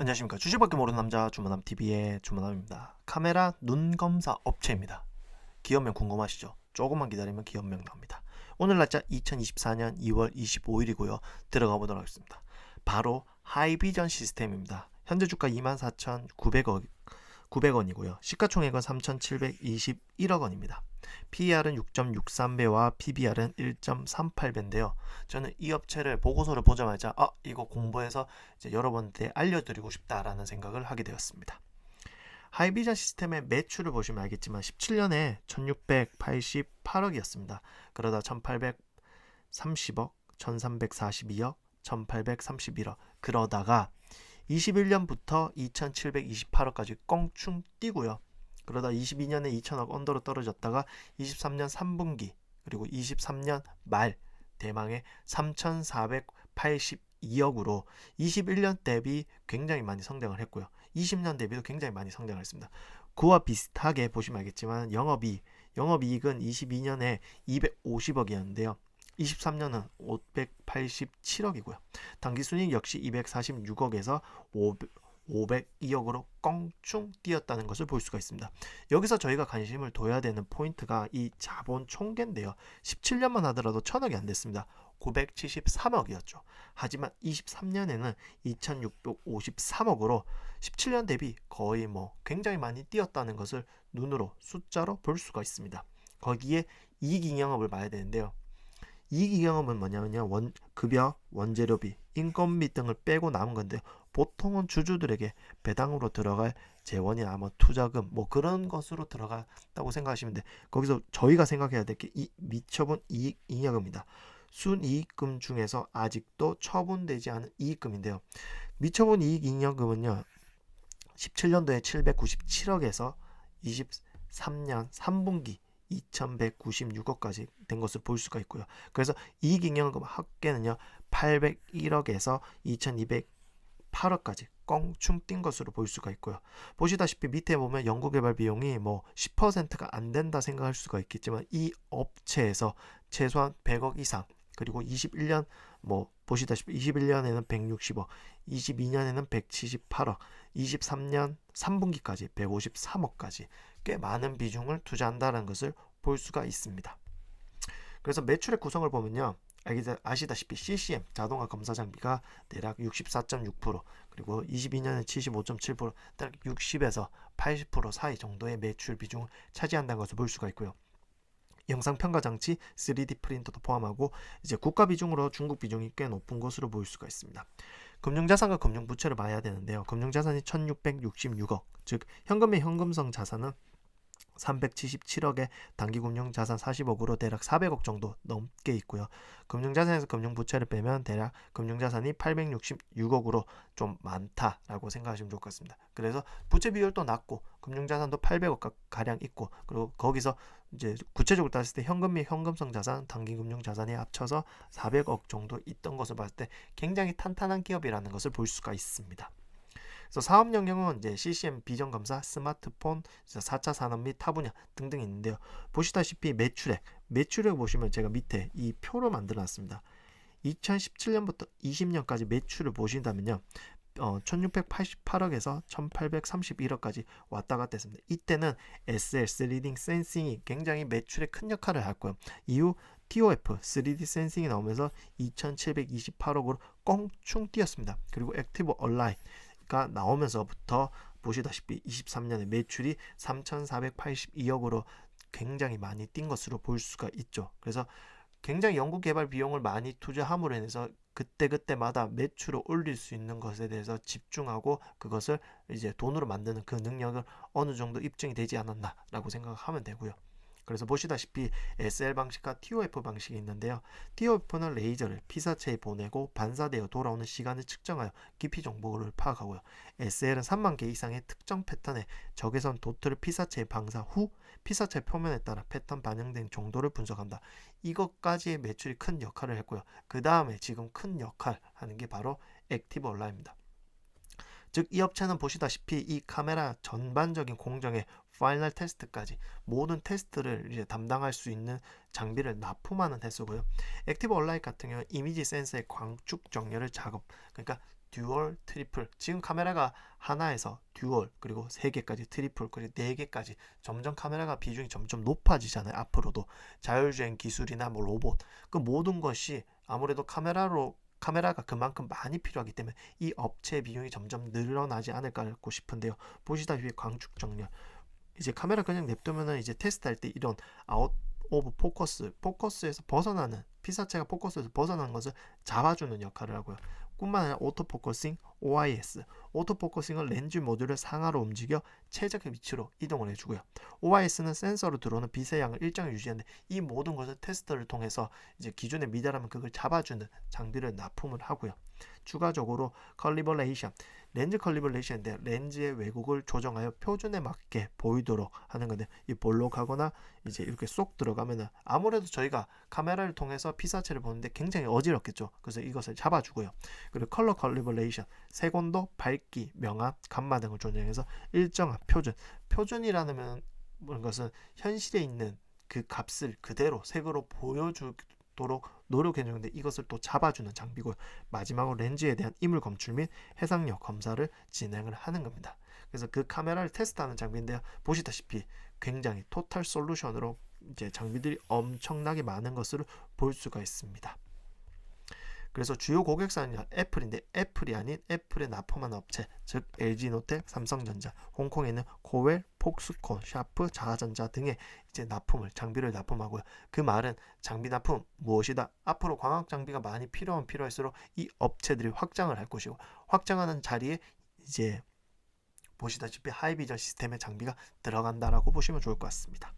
안녕하십니까 주식밖에 모르는 남자 주문남 TV의 주문남입니다. 카메라 눈 검사 업체입니다. 기업명 궁금하시죠? 조금만 기다리면 기업명 나옵니다. 오늘 날짜 2024년 2월 25일이고요. 들어가 보도록 하겠습니다. 바로 하이비전 시스템입니다. 현재 주가 24,900원 900원이고요. 시가총액은 3,721억 원입니다. PER은 6.63배와 PBR은 1.38배인데요. 저는 이 업체를 보고서를 보자마자 아 이거 공부해서 이제 여러분한테 알려드리고 싶다라는 생각을 하게 되었습니다. 하이비전 시스템의 매출을 보시면 알겠지만 17년에 1688억이었습니다. 그러다 1830억, 1342억, 1831억 그러다가 21년부터 2728억까지 껑충 뛰고요. 그러다 22년에 2천억 언더로 떨어졌다가 23년 3분기 그리고 23년 말 대망의 3,482억으로 21년 대비 굉장히 많이 성장을 했고요. 20년 대비도 굉장히 많이 성장을 했습니다. 그와 비슷하게 보시면 알겠지만 영업이익, 영업이익은 22년에 250억이었는데요. 23년은 587억이고요. 당기순이익 역시 246억에서 500, 502억으로 껑충 뛰었다는 것을 볼 수가 있습니다. 여기서 저희가 관심을 둬야 되는 포인트가 이 자본 총계인데요. 17년만 하더라도 천억이 안 됐습니다. 973억이었죠. 하지만 23년에는 2653억으로 17년 대비 거의 뭐 굉장히 많이 뛰었다는 것을 눈으로 숫자로 볼 수가 있습니다. 거기에 이익잉여업을 봐야 되는데요. 이익잉여업은 뭐냐면요. 원, 급여, 원재료비, 인건비 등을 빼고 남은 건데 보통은 주주들에게 배당으로 들어갈 재원이나 뭐 투자금 뭐 그런 것으로 들어갔다고 생각하시면 돼. 거기서 저희가 생각해야 될게이 미처분 이익 잉여금입니다. 순이익금 중에서 아직도 처분되지 않은 이익금인데요. 미처분 이익 잉여금은요. 17년도에 797억에서 23년 3분기 2196억까지 된 것을 볼 수가 있고요. 그래서 이익 잉여금 합계는요. 801억에서 2208억까지 껑충 뛴 것으로 볼 수가 있고요. 보시다시피 밑에 보면 연구개발 비용이 뭐 10%가 안 된다 생각할 수가 있겠지만 이 업체에서 최소한 100억 이상 그리고 21년 뭐 보시다시피 21년에는 160억, 22년에는 178억, 23년 3분기까지 153억까지 꽤 많은 비중을 투자한다는 것을 볼 수가 있습니다. 그래서 매출의 구성을 보면요. 아시다시피 CCM 자동화 검사 장비가 대략 64.6% 그리고 22년에 75.7% 대략 60에서 80% 사이 정도의 매출 비중을 차지한다는 것을 볼 수가 있고요. 영상 평가 장치 3D 프린터도 포함하고 이제 국가 비중으로 중국 비중이 꽤 높은 것으로 보일 수가 있습니다. 금융자산과 금융부채를 봐야 되는데요. 금융자산이 1666억, 즉 현금의 현금성 자산은 377억에 단기 금융 자산 40억으로 대략 400억 정도 넘게 있고요. 금융 자산에서 금융 부채를 빼면 대략 금융 자산이 866억으로 좀 많다라고 생각하시면 좋을 것 같습니다. 그래서 부채 비율도 낮고 금융 자산도 800억 가량 있고 그리고 거기서 이제 구체적으로 따졌을 때 현금 및 현금성 자산, 단기 금융 자산이 합쳐서 400억 정도 있던 것을 봤을 때 굉장히 탄탄한 기업이라는 것을 볼 수가 있습니다. 그래서 사업 영역은 이제 CCM 비전 검사, 스마트폰, 4차 산업 및 타 분야 등등 있는데요. 보시다시피 매출액, 매출액 보시면 제가 밑에 이 표를 만들어 놨습니다. 2017년부터 20년까지 매출을 보신다면요. 어, 1688억에서 1831억까지 왔다 갔다 했습니다. 이때는 SLS 리딩 센싱이 굉장히 매출에 큰 역할을 했고요. 이후 TOF 3D 센싱이 나오면서 2728억으로 껑충 뛰었습니다. 그리고 액티브 얼라인 가 나오면서부터 보시다시피 23년에 매출이 3,482억으로 굉장히 많이 뛴 것으로 볼 수가 있죠. 그래서 굉장히 연구 개발 비용을 많이 투자함으로 인해서 그때그때마다 매출을 올릴 수 있는 것에 대해서 집중하고 그것을 이제 돈으로 만드는 그 능력을 어느 정도 입증이 되지 않았나라고 생각하면 되고요. 그래서 보시다시피 SL 방식과 TOF 방식이 있는데요. TOF는 레이저를 피사체에 보내고 반사되어 돌아오는 시간을 측정하여 깊이 정보를 파악하고요. SL은 3만 개 이상의 특정 패턴의 적외선 도트를 피사체에 방사 후 피사체 표면에 따라 패턴 반영된 정도를 분석한다. 이것까지의 매출이 큰 역할을 했고요. 그 다음에 지금 큰 역할 하는 게 바로 액티브 온라인입니다. 즉 이 업체는 보시다시피 이 카메라 전반적인 공정의 파이널 테스트까지 모든 테스트를 이제 담당할 수 있는 장비를 납품하는 회사고요. 액티브 온라인 같은 경우 이미지 센서의 광축 정렬을 작업 그러니까 듀얼, 트리플. 지금 카메라가 하나에서 듀얼 그리고 세 개까지 트리플 그리고 네 개까지 점점 카메라가 비중이 점점 높아지잖아요. 앞으로도 자율주행 기술이나 뭐 로봇 그 모든 것이 아무래도 카메라로 카메라가 그만큼 많이 필요하기 때문에 이 업체의 비용이 점점 늘어나지 않을까 싶은데요. 보시다시피 광축 정렬 이제 카메라 그냥 냅두면은 이제 테스트할 때 이런 아웃 오브 포커스 포커스에서 벗어나는 피사체가 포커스에서 벗어나는 것을 잡아주는 역할을 하고요. 뿐만 아니라 오토포커싱 OIS 오토포커싱은 렌즈 모듈을 상하로 움직여 최적의 위치로 이동을 해주고요. OIS는 센서로 들어오는 빛의 양을 일정히 유지하는데 이 모든 것을 테스터를 통해서 이제 기존에 미달하면 그걸 잡아주는 장비를 납품을 하고요. 추가적으로 컬리버레이션 렌즈 컬리버레이션인데 렌즈의 왜곡을 조정하여 표준에 맞게 보이도록 하는 건데 이 볼록하거나 이제 이렇게 쏙 들어가면은 아무래도 저희가 카메라를 통해서 피사체를 보는데 굉장히 어지럽겠죠. 그래서 이것을 잡아주고요. 그리고 컬러 컬리버레이션 색온도, 밝기, 명암, 감마 등을 조정해서 일정한 표준 표준이라는 것은 현실에 있는 그 값을 그대로 색으로 보여주도록 노력해 주는데 이것을 또 잡아주는 장비고요. 마지막으로 렌즈에 대한 이물 검출 및 해상력 검사를 진행을 하는 겁니다. 그래서 그 카메라를 테스트하는 장비인데요. 보시다시피 굉장히 토탈 솔루션으로 이제 장비들이 엄청나게 많은 것을 볼 수가 있습니다. 그래서 주요 고객사는 애플인데 애플이 아닌 애플에 납품한 업체 즉 LG노텍, 삼성전자, 홍콩에 있는 코웰, 폭스콘, 샤프, 자가전자 등의 이제 납품을 장비를 납품하고요. 그 말은 장비 납품 무엇이다? 앞으로 광학 장비가 많이 필요하면 필요할수록 이 업체들이 확장을 할 것이고 확장하는 자리에 이제 보시다시피 하이비전 시스템의 장비가 들어간다라고 보시면 좋을 것 같습니다.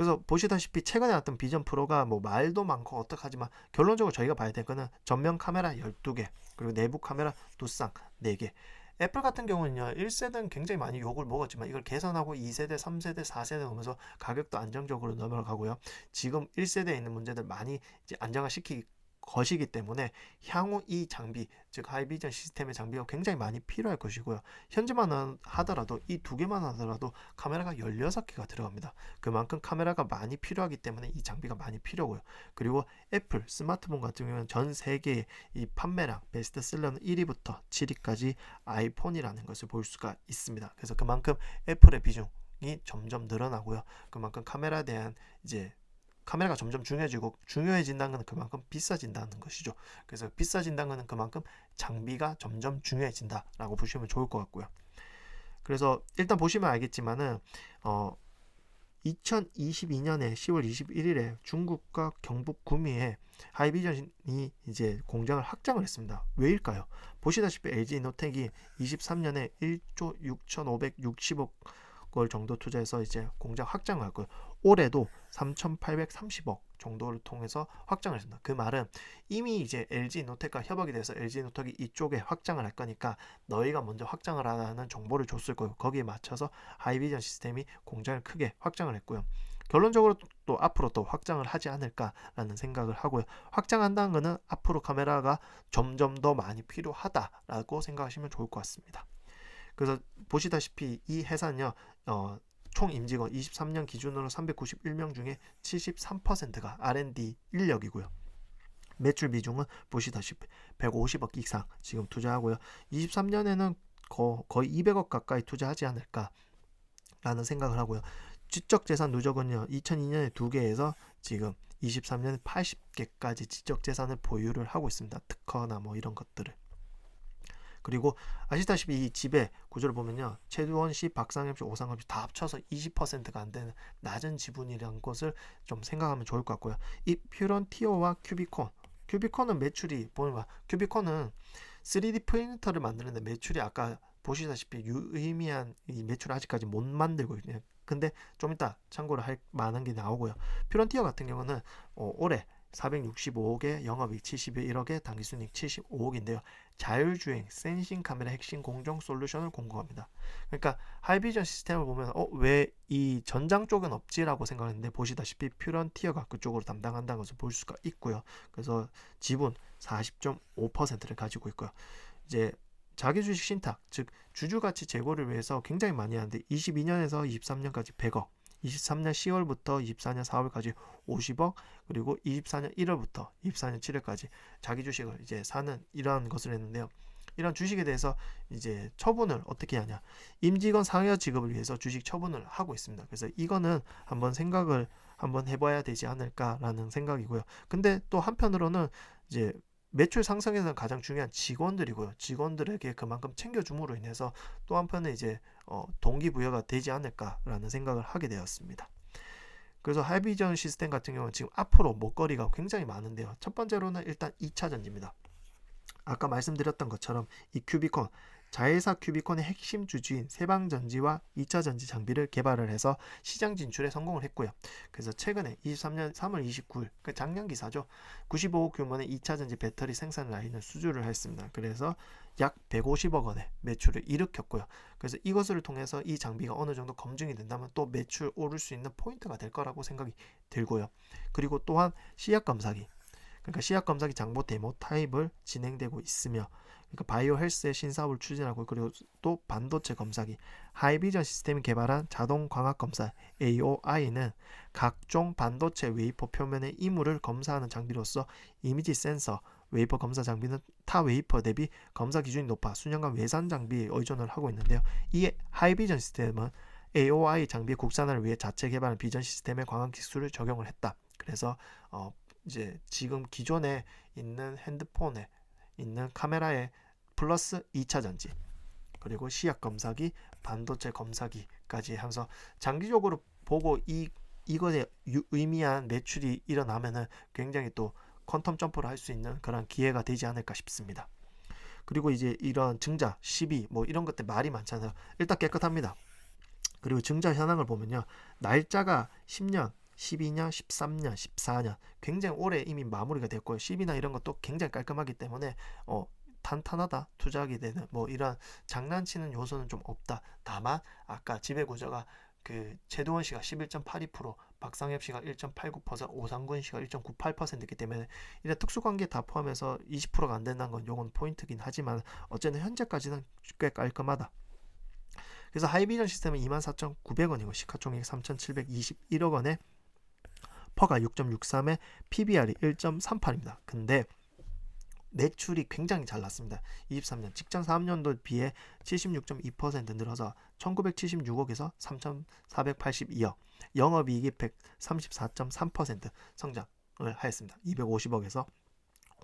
그래서 보시다시피 최근에 나왔던 비전 프로가 뭐 말도 많고 어떡하지만 결론적으로 저희가 봐야 될 거는 전면 카메라 12개 그리고 내부 카메라 두 쌍 4개. 애플 같은 경우는요 1세대는 굉장히 많이 욕을 먹었지만 이걸 개선하고 2세대 3세대 4세대 오면서 가격도 안정적으로 넘어가고요. 지금 1세대에 있는 문제들 많이 이제 안정화시키 것이기 때문에 향후 이 장비 즉 하이비전 시스템의 장비가 굉장히 많이 필요할 것이고요. 현재만 하더라도 이 두 개만 하더라도 카메라가 16개가 들어갑니다. 그만큼 카메라가 많이 필요하기 때문에 이 장비가 많이 필요고요. 그리고 애플 스마트폰 같은 경우는 전 세계의 이 판매량 베스트셀러는 1위부터 7위까지 아이폰이라는 것을 볼 수가 있습니다. 그래서 그만큼 애플의 비중 이 점점 늘어나고요. 그만큼 카메라에 대한 이제 카메라가 점점 중요해지고 중요해진다는 것은 그만큼 비싸진다는 것이죠. 그래서 비싸진다는 것은 그만큼 장비가 점점 중요해진다라고 보시면 좋을 것 같고요. 그래서 일단 보시면 알겠지만은 어 2022년에 10월 21일에 중국과 경북 구미에 하이비전이 이제 공장을 확장을 했습니다. 왜일까요? 보시다시피 LG 노텍이 23년에 1조 6,560억 걸 정도 투자해서 이제 공장 확장을 할 거예요. 올해도 3,830억 정도를 통해서 확장을 했습니다. 그 말은 이미 이제 LG 노텍과 협업이 돼서 LG 노텍이 이쪽에 확장을 할 거니까 너희가 먼저 확장을 하라는 정보를 줬을 거예요. 거기에 맞춰서 하이비전 시스템이 공장을 크게 확장을 했고요. 결론적으로 또 앞으로 또 확장을 하지 않을까라는 생각을 하고요. 확장한다는 것은 앞으로 카메라가 점점 더 많이 필요하다라고 생각하시면 좋을 것 같습니다. 그래서 보시다시피 이 회사는요, 어, 총 임직원 23년 기준으로 391명 중에 73%가 R&D 인력이고요. 매출 비중은 보시다시피 150억 이상 지금 투자하고요. 23년에는 거, 거의 200억 가까이 투자하지 않을까라는 생각을 하고요. 지적 재산 누적은요. 2002년에 2개에서 지금 23년에 80개까지 지적 재산을 보유를 하고 있습니다. 특허나 뭐 이런 것들을. 그리고 아시다시피 이 집의 구조를 보면요. 최두원 씨, 박상엽 씨, 오상엽 씨 다 합쳐서 20%가 안 되는 낮은 지분이라는 것을 좀 생각하면 좋을 것 같고요. 이 퓨런티어와 큐비콘. 큐비콘은 매출이 보면 큐비콘은 3D 프린터를 만드는데 매출이 아까 보시다시피 유의미한 이 매출 아직까지 못 만들고 있네요. 근데 좀 이따 참고로 할 많은 게 나오고요. 퓨런티어 같은 경우는 어, 올해 465억에 영업이익 71억에 당기순이익 75억인데요. 자율주행 센싱 카메라 핵심 공정 솔루션을 공급합니다. 그러니까 하이비전 시스템을 보면 어 왜 이 전장 쪽은 없지라고 생각했는데 보시다시피 퓨런티어가 그쪽으로 담당한다는 것을 볼 수가 있고요. 그래서 지분 40.5%를 가지고 있고요. 이제 자기 주식 신탁, 즉 주주 가치 제고를 위해서 굉장히 많이 하는데 22년에서 23년까지 100억, 23년 10월부터 24년 4월까지 50억 그리고 24년 1월부터 24년 7월까지 자기 주식을 이제 사는 이러한 것을 했는데요. 이런 주식에 대해서 이제 처분을 어떻게 하냐. 임직원 상여 직업을 위해서 주식 처분을 하고 있습니다. 그래서 이거는 한번 생각을 한번 해봐야 되지 않을까라는 생각이고요. 근데 또 한편으로는 이제 매출 상승에는 가장 중요한 직원들이고요. 직원들에게 그만큼 챙겨줌으로 인해서 또 한편에 이제 어, 동기부여가 되지 않을까라는 생각을 하게 되었습니다. 그래서 하이비전 시스템 같은 경우는 지금 앞으로 먹거리가 굉장히 많은데요. 첫 번째로는 일단 2차 전지입니다. 아까 말씀드렸던 것처럼 이 큐비콘 자회사 큐비콘의 핵심 주주인 세방전지와 2차 전지 장비를 개발을 해서 시장 진출에 성공을 했고요. 그래서 최근에 23년 3월 29일, 그 작년 기사죠. 95억 규모의 2차 전지 배터리 생산 라인을 수주를 했습니다. 그래서 약 150억 원의 매출을 일으켰고요. 그래서 이것을 통해서 이 장비가 어느 정도 검증이 된다면 또 매출 오를 수 있는 포인트가 될 거라고 생각이 들고요. 그리고 또한 시약 검사기, 그러니까 시약 검사기 장보 데모 타입을 진행되고 있으며 그러니까 바이오 헬스의 신사업을 추진하고 그리고 또 반도체 검사기 하이비전 시스템이 개발한 자동 광학 검사 AOI는 각종 반도체 웨이퍼 표면의 이물을 검사하는 장비로서 이미지 센서 웨이퍼 검사 장비는 타 웨이퍼 대비 검사 기준이 높아 수년간 외산 장비에 의존을 하고 있는데요. 이 하이비전 시스템은 AOI 장비 국산화를 위해 자체 개발한 비전 시스템의 광학 기술을 적용을 했다. 그래서 어 이제 지금 기존에 있는 핸드폰에 있는 카메라에 플러스 2차 전지 그리고 시약 검사기, 반도체 검사기까지 하면서 장기적으로 보고 이 이것에 유- 의미한 매출이 일어나면은 굉장히 또 퀀텀 점프를 할 수 있는 그런 기회가 되지 않을까 싶습니다. 그리고 이제 이런 증자, 시비 뭐 이런 것들 말이 많잖아요. 일단 깨끗합니다. 그리고 증자 현황을 보면요. 날짜가 10년, 12년, 13년, 14년 굉장히 오래 이미 마무리가 됐고요. 10이나 이런 것도 굉장히 깔끔하기 때문에 어 탄탄하다 투자하게 되는 뭐 이런 장난치는 요소는 좀 없다. 다만 아까 지배 구조가 그 최도원 씨가 11.82%, 박상엽 씨가 1.89%, 오상근 씨가 1.98%이기 때문에 이런 특수관계 다 포함해서 20%가 안 된다는 건 요건 포인트긴 하지만 어쨌든 현재까지는 꽤 깔끔하다. 그래서 하이비전 시스템은 24,900원이고 시가총액 3,721억 원에 퍼가 6.63에 PBR이 1.38입니다. 근데 매출이 굉장히 잘 났습니다. 23년 직전 3년도 비해 76.2% 늘어서 1976억에서 3,482억, 영업이익이 134.3% 성장을 하였습니다. 250억에서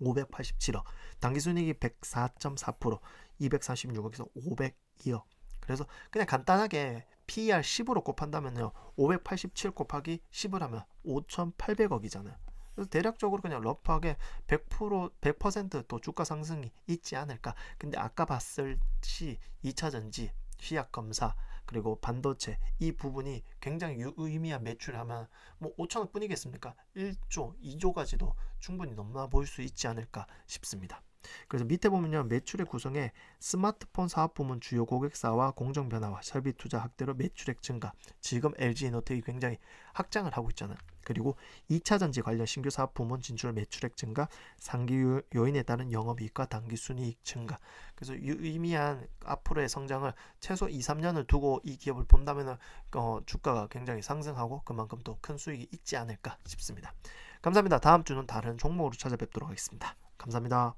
587억, 당기순이익이 104.4%, 246억에서 502억. 그래서 그냥 간단하게 PER 10으로 곱한다면요. 587 곱하기 10을 하면 5,800억이잖아요. 그래서 대략적으로 그냥 러프하게 100% 100%또 주가 상승이 있지 않을까. 근데 아까 봤을 시 2차 전지, 시약 검사, 그리고 반도체 이 부분이 굉장히 유의미한 매출 하면 뭐 5천억 뿐이겠습니까? 1조, 2조까지도 충분히 넘나 보일 수 있지 않을까 싶습니다. 그래서 밑에 보면요. 매출의 구성에 스마트폰 사업 부문 주요 고객사와 공정 변화와 설비 투자 확대로 매출액 증가 지금 LG 에너텍이 굉장히 확장을 하고 있잖아요. 그리고 2차 전지 관련 신규 사업 부문 진출 매출액 증가 상기 요- 요인에 따른 영업이익과 당기 순이익 증가. 그래서 유의미한 앞으로의 성장을 최소 2, 3년을 두고 이 기업을 본다면 어, 주가가 굉장히 상승하고 그만큼 또 큰 수익이 있지 않을까 싶습니다. 감사합니다. 다음 주는 다른 종목으로 찾아뵙도록 하겠습니다. 감사합니다